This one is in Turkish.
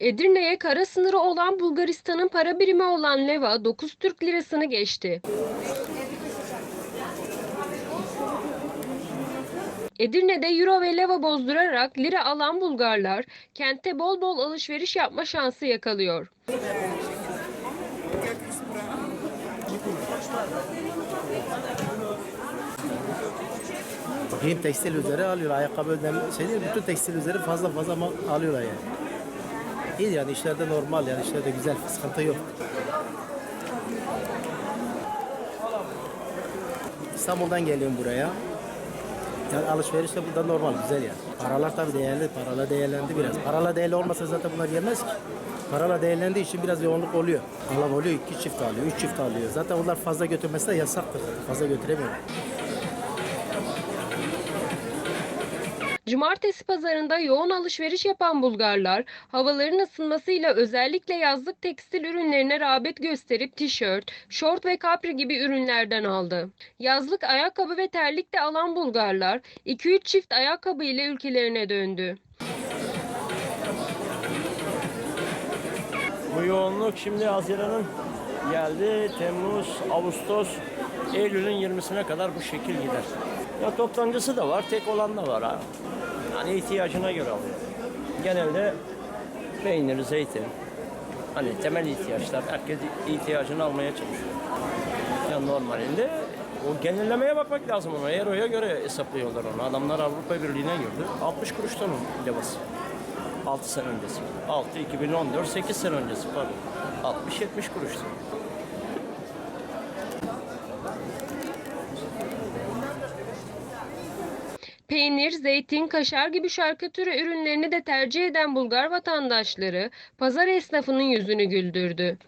Edirne'ye kara sınırı olan Bulgaristan'ın para birimi olan leva 9 Türk lirasını geçti. Edirne'de euro ve leva bozdurarak lira alan Bulgarlar kentte bol bol alışveriş yapma şansı yakalıyor. Giyim tekstil üzeri alıyor. Ayakkabı ödem şey değil, bütün tekstil üzeri fazla fazla alıyorlar yani. İyi yani işlerde normal yani işlerde güzel sıkıntı yok. İstanbul'dan geliyorum buraya. Yani alışveriş de burada normal, güzel yani. Paralar tabii değerli, paralar değerlendi biraz. Paralar değerli olmasa zaten bunlar yemez ki. Paralar değerlendiği için biraz yoğunluk oluyor. Alan oluyor, iki çift alıyor, üç çift alıyor. Zaten onlar fazla götürmesi de yasaktır. Fazla götüremiyor. Cumartesi pazarında yoğun alışveriş yapan Bulgarlar, havaların ısınmasıyla özellikle yazlık tekstil ürünlerine rağbet gösterip tişört, şort ve kapri gibi ürünlerden aldı. Yazlık ayakkabı ve terlik de alan Bulgarlar, 2-3 çift ayakkabı ile ülkelerine döndü. Bu yoğunluk şimdi Haziran'ın geldi. Temmuz, Ağustos, Eylül'ün 20'sine kadar bu şekil gider. Ya toptancısı da var, tek olan da var ha. Hani ihtiyacına göre alıyor. Genelde peynir, zeytin, hani temel ihtiyaçlar, herkes ihtiyacını almaya çalışıyor. Ya normalinde o genellemeye bakmak lazım ona. Euro'ya göre hesaplıyorlar onu. Adamlar Avrupa Birliği'ne gördü. 60 kuruş ton levası. 6 sene öncesi. 6, 2014, 8 sene öncesi pardon. 60-70 kuruştu. Peynir, zeytin, kaşar gibi şarküteri ürünlerini de tercih eden Bulgar vatandaşları pazar esnafının yüzünü güldürdü.